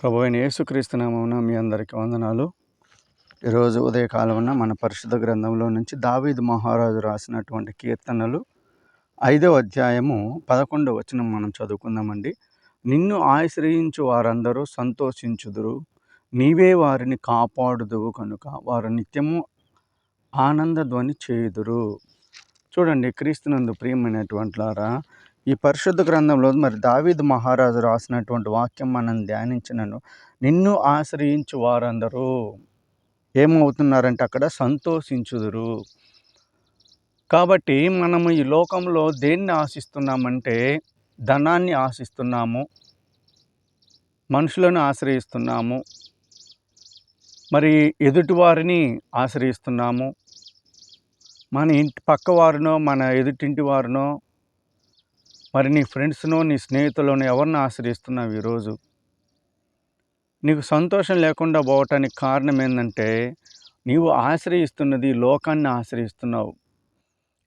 ప్రభు అయిన యేసుక్రీస్తునామమున మీ అందరికీ వందనాలు. ఈరోజు ఉదయకాలమున మన పరిశుద్ధ గ్రంథంలో నుంచి దావీద్ మహారాజు రాసినటువంటి కీర్తనలు ఐదవ అధ్యాయము పదకొండవ వచనం మనం చదువుకుందామండి. నిన్ను ఆశ్రయించు వారందరూ సంతోషించుదురు. నీవే వారిని కాపాడుదువు కనుక వారు నిత్యము ఆనంద ధ్వని చేయుదురు. చూడండి క్రీస్తునందు ప్రియమైనటువంటిలారా ఈ పరిశుద్ధ గ్రంథంలో మరి దావీద్ మహారాజు రాసినటువంటి వాక్యం మనం ధ్యానించినను. నిన్ను ఆశ్రయించు వారందరూ ఏమవుతున్నారంటే అక్కడ సంతోషించుదురు. కాబట్టి మనము ఈ లోకంలో దేన్ని ఆశిస్తున్నామంటే ధనాన్ని ఆశిస్తున్నాము మనుషులను ఆశ్రయిస్తున్నాము మరి ఎదుటివారిని ఆశ్రయిస్తున్నాము మన ఇంటి పక్క వారినో మన ఎదుటింటి వారినో మరి నీ ఫ్రెండ్స్నో నీ స్నేహితులను ఎవరిని ఆశ్రయిస్తున్నావు ఈరోజు? నీకు సంతోషం లేకుండా పోవటానికి కారణం ఏంటంటే నీవు ఆశ్రయిస్తున్నది లోకాన్ని ఆశ్రయిస్తున్నావు.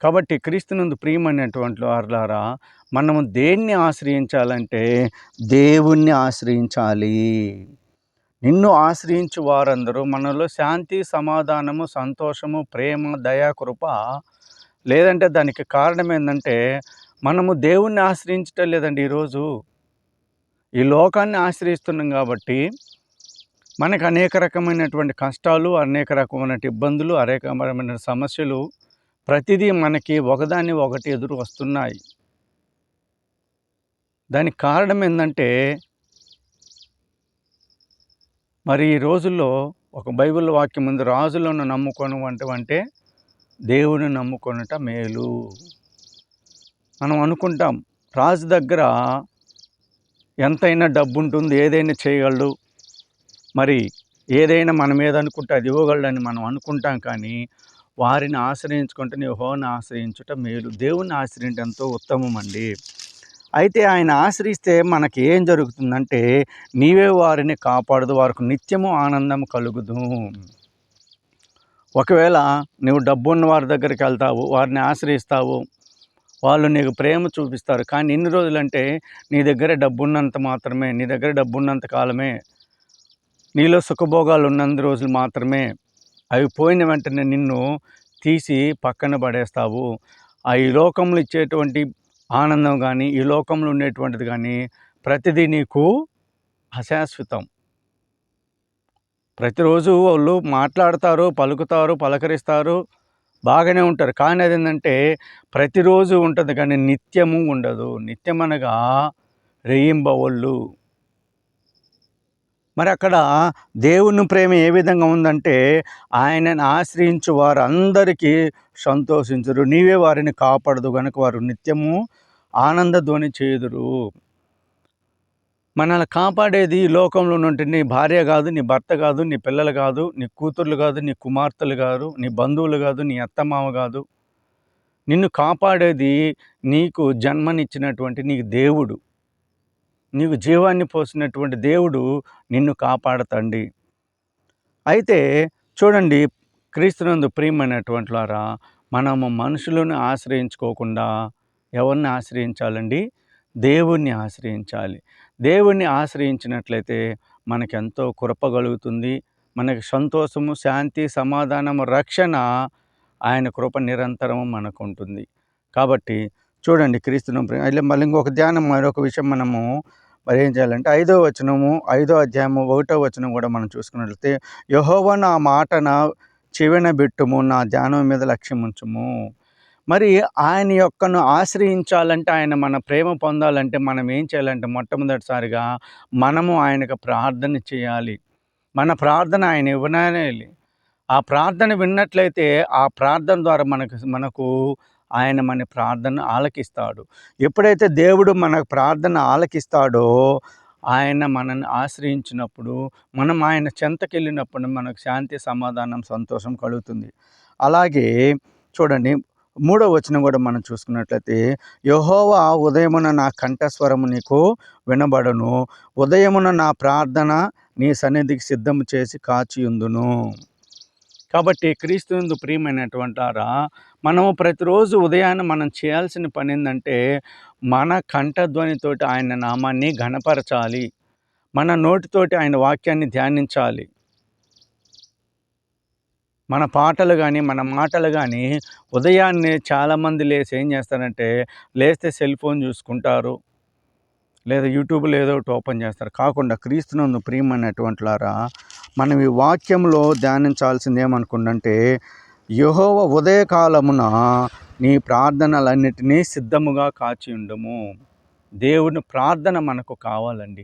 కాబట్టి క్రీస్తునందు ప్రియమైనటువంటి వారులారా మనము దేన్ని ఆశ్రయించాలంటే దేవుణ్ణి ఆశ్రయించాలి. నిన్ను ఆశ్రయించు వారందరూ మనలో శాంతి సమాధానము సంతోషము ప్రేమ దయా కృప లేదంటే దానికి కారణం ఏంటంటే మనము దేవుణ్ణి ఆశ్రయించటం లేదండి ఈరోజు. ఈ లోకాన్ని ఆశ్రయిస్తున్నాం కాబట్టి మనకు అనేక రకమైనటువంటి కష్టాలు అనేక రకమైన ఇబ్బందులు అనేక రకమైన సమస్యలు ప్రతిదీ మనకి ఒకదాన్ని ఒకటి ఎదురు వస్తున్నాయి. దానికి కారణం ఏంటంటే మరి ఈ రోజుల్లో ఒక బైబిల్ వాక్యం ఉంది రాజులను నమ్ముకొని అంటే దేవుని నమ్ముకొనట మేలు. మనం అనుకుంటాం రాజు దగ్గర ఎంతైనా డబ్బు ఉంటుంది ఏదైనా చేయగలడు. మరి ఏదైనా మన మీద అనుకుంటే అది ఇవ్వగలడని మనం అనుకుంటాం కానీ వారిని ఆశ్రయించుకుంటే నీ హోని ఆశ్రయించుట మేలు. దేవుణ్ణి ఆశ్రయించడం ఎంతో ఉత్తమం అండి. అయితే ఆయన ఆశ్రయిస్తే మనకి ఏం జరుగుతుందంటే నీవే వారిని కాపాడదు వారికి నిత్యము ఆనందం కలుగుదు. ఒకవేళ నువ్వు డబ్బున్న వారి దగ్గరికి వెళ్తావు వారిని ఆశ్రయిస్తావు వాళ్ళు నీకు ప్రేమ చూపిస్తారు. కానీ ఇన్ని రోజులంటే నీ దగ్గర డబ్బున్నంత మాత్రమే నీ దగ్గర డబ్బున్నంత కాలమే నీలో సుఖభోగాలు ఉన్నంత రోజులు మాత్రమే అవి పోయిన వెంటనే నిన్ను తీసి పక్కన పడేస్తావు. ఆ ఈ లోకంలో ఇచ్చేటువంటి ఆనందం కానీ ఈ లోకంలో ఉండేటువంటిది కానీ ప్రతిదీ నీకు అశాశ్వతం. ప్రతిరోజు వాళ్ళు మాట్లాడతారు పలుకుతారు పలకరిస్తారు. బాగానే ఉంటారు. కానీ అది ఏంటంటే ప్రతిరోజు ఉంటుంది కానీ నిత్యము ఉండదు. నిత్యం అనగా రెయింబవళ్ళు. మరి అక్కడ దేవుని ప్రేమ ఏ విధంగా ఉందంటే ఆయనను ఆశ్రయించు వారు అందరికీ సంతోషించరు నీవే వారిని కాపాడదు కనుక వారు నిత్యము ఆనంద ధ్వని చేయుదురు. మనల్ని కాపాడేది ఈ లోకంలో ఉన్నట్టు నీ భార్య కాదు నీ భర్త కాదు నీ పిల్లలు కాదు నీ కూతుర్లు కాదు నీ కుమార్తెలు కాదు నీ బంధువులు కాదు నీ అత్తమామ కాదు. నిన్ను కాపాడేది నీకు జన్మనిచ్చినటువంటి నీకు దేవుడు. నీకు జీవాన్ని పోసినటువంటి దేవుడు నిన్ను కాపాడతండి. అయితే చూడండి క్రీస్తునందు ప్రియమైనటువంటి వారా మనము మనుషులను ఆశ్రయించుకోకుండా ఎవరిని ఆశ్రయించాలండి? దేవుణ్ణి ఆశ్రయించాలి. దేవుణ్ణి ఆశ్రయించినట్లయితే మనకెంతో కృపగలుగుతుంది మనకి సంతోషము శాంతి సమాధానము రక్షణ ఆయన కృప నిరంతరము మనకు ఉంటుంది కాబట్టి చూడండి క్రీస్తును అయితే మళ్ళీ ఇంకొక ధ్యానం మరొక విషయం మనము మరి ఏం చేయాలంటే ఐదో వచనము ఐదో అధ్యాయము ఒకటో వచనం కూడా మనం చూసుకున్నట్లయితే యహోవ నా మాటన చెవిన బిట్టుము నా ధ్యానం మీద లక్ష్యం ఉంచుము మరి ఆయన యొక్కను ఆశ్రయించాలంటే ఆయన మన ప్రేమ పొందాలంటే మనం ఏం చేయాలంటే మొట్టమొదటిసారిగా మనము ఆయనకు ప్రార్థన చేయాలి. మన ప్రార్థన ఆయన ఇవ్వనాలి ఆ ప్రార్థన విన్నట్లయితే ఆ ప్రార్థన ద్వారా మనకు మనకు ఆయన మన ప్రార్థన ఆలకిస్తాడు. ఎప్పుడైతే దేవుడు మన ప్రార్థన ఆలకిస్తాడో ఆయన మనల్ని ఆశ్రయించినప్పుడు మనం ఆయన చెంతకెళ్ళినప్పుడు మనకు శాంతి సమాధానం సంతోషం కలుగుతుంది. అలాగే చూడండి మూడో వచనం కూడా మనం చూసుకున్నట్లయితే యహోవా ఉదయమున నా కంఠస్వరము నీకు వినబడను. ఉదయమున నా ప్రార్థన నీ సన్నిధికి సిద్ధం చేసి కాచియుందును. కాబట్టి క్రీస్తు ప్రియమైనటువంటారా మనము ప్రతిరోజు ఉదయాన్నే మనం చేయాల్సిన పని ఏంటంటే మన కంఠధ్వనితోటి ఆయన నామాన్ని ఘనపరచాలి. మన నోటితోటి ఆయన వాక్యాన్ని ధ్యానించాలి. మన పాటలు కానీ మన మాటలు కానీ ఉదయాన్నే చాలామంది లేచి ఏం చేస్తారంటే లేస్తే సెల్ ఫోన్ చూసుకుంటారు. లేదా యూట్యూబ్లో ఏదో ఒకటి ఓపెన్ చేస్తారు. కాకుండా క్రీస్తునందు ప్రియమైనటువంటి లారా మనం ఈ వాక్యంలో ధ్యానించాల్సింది ఏమనుకుందంటే యహోవ ఉదయకాలమున నీ ప్రార్థనలన్నిటినీ సిద్ధముగా కాచి ఉండము. దేవుని ప్రార్థన మనకు కావాలండి.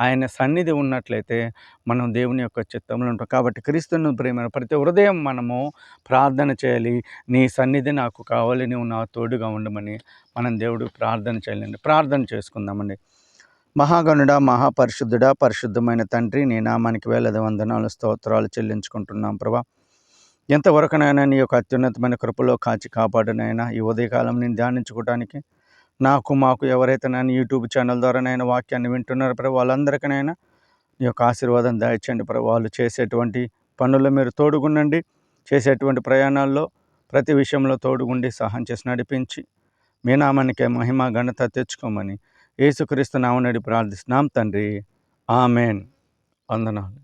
ఆయన సన్నిధి ఉన్నట్లయితే మనం దేవుని యొక్క చిత్తంలో ఉంటాం. కాబట్టి క్రీస్తును ప్రేమ ప్రతి హృదయం మనము ప్రార్థన చేయాలి. నీ సన్నిధి నాకు కావాలి నువ్వు నా తోడుగా ఉండమని మనం దేవుడు ప్రార్థన చేయాలండి. ప్రార్థన చేసుకుందామండి. మహాగణుడ మహాపరిశుద్ధుడ పరిశుద్ధమైన తండ్రి నీ నామానికి వేలది వందనాలు స్తోత్రాలు చెల్లించుకుంటున్నాం ప్రభా. ఎంతవరకునైనా నీ యొక్క అత్యున్నతమైన కృపలో కాచి కాపాడునైనా ఈ ఉదయకాలం నేను ధ్యానించుకోవడానికి నాకు మాకు ఎవరైతే నన్ను యూట్యూబ్ ఛానల్ ద్వారా నేను వాక్యాన్ని వింటున్నారో ప్రభు వాళ్ళందరికీనైనా నీ యొక్క ఆశీర్వాదం దాయించండి ప్రభు. వాళ్ళు చేసేటువంటి పనుల్లో మీరు తోడుగుండండి. చేసేటువంటి ప్రయాణాల్లో ప్రతి విషయంలో తోడుగుండి సహాయం చేసి నడిపించి మీ నామానికే మహిమ ఘనత తెచ్చుకోమని యేసుక్రీస్తు నామనడి ప్రార్థిస్తున్నాం తండ్రి. ఆమెన్. వందనాలు.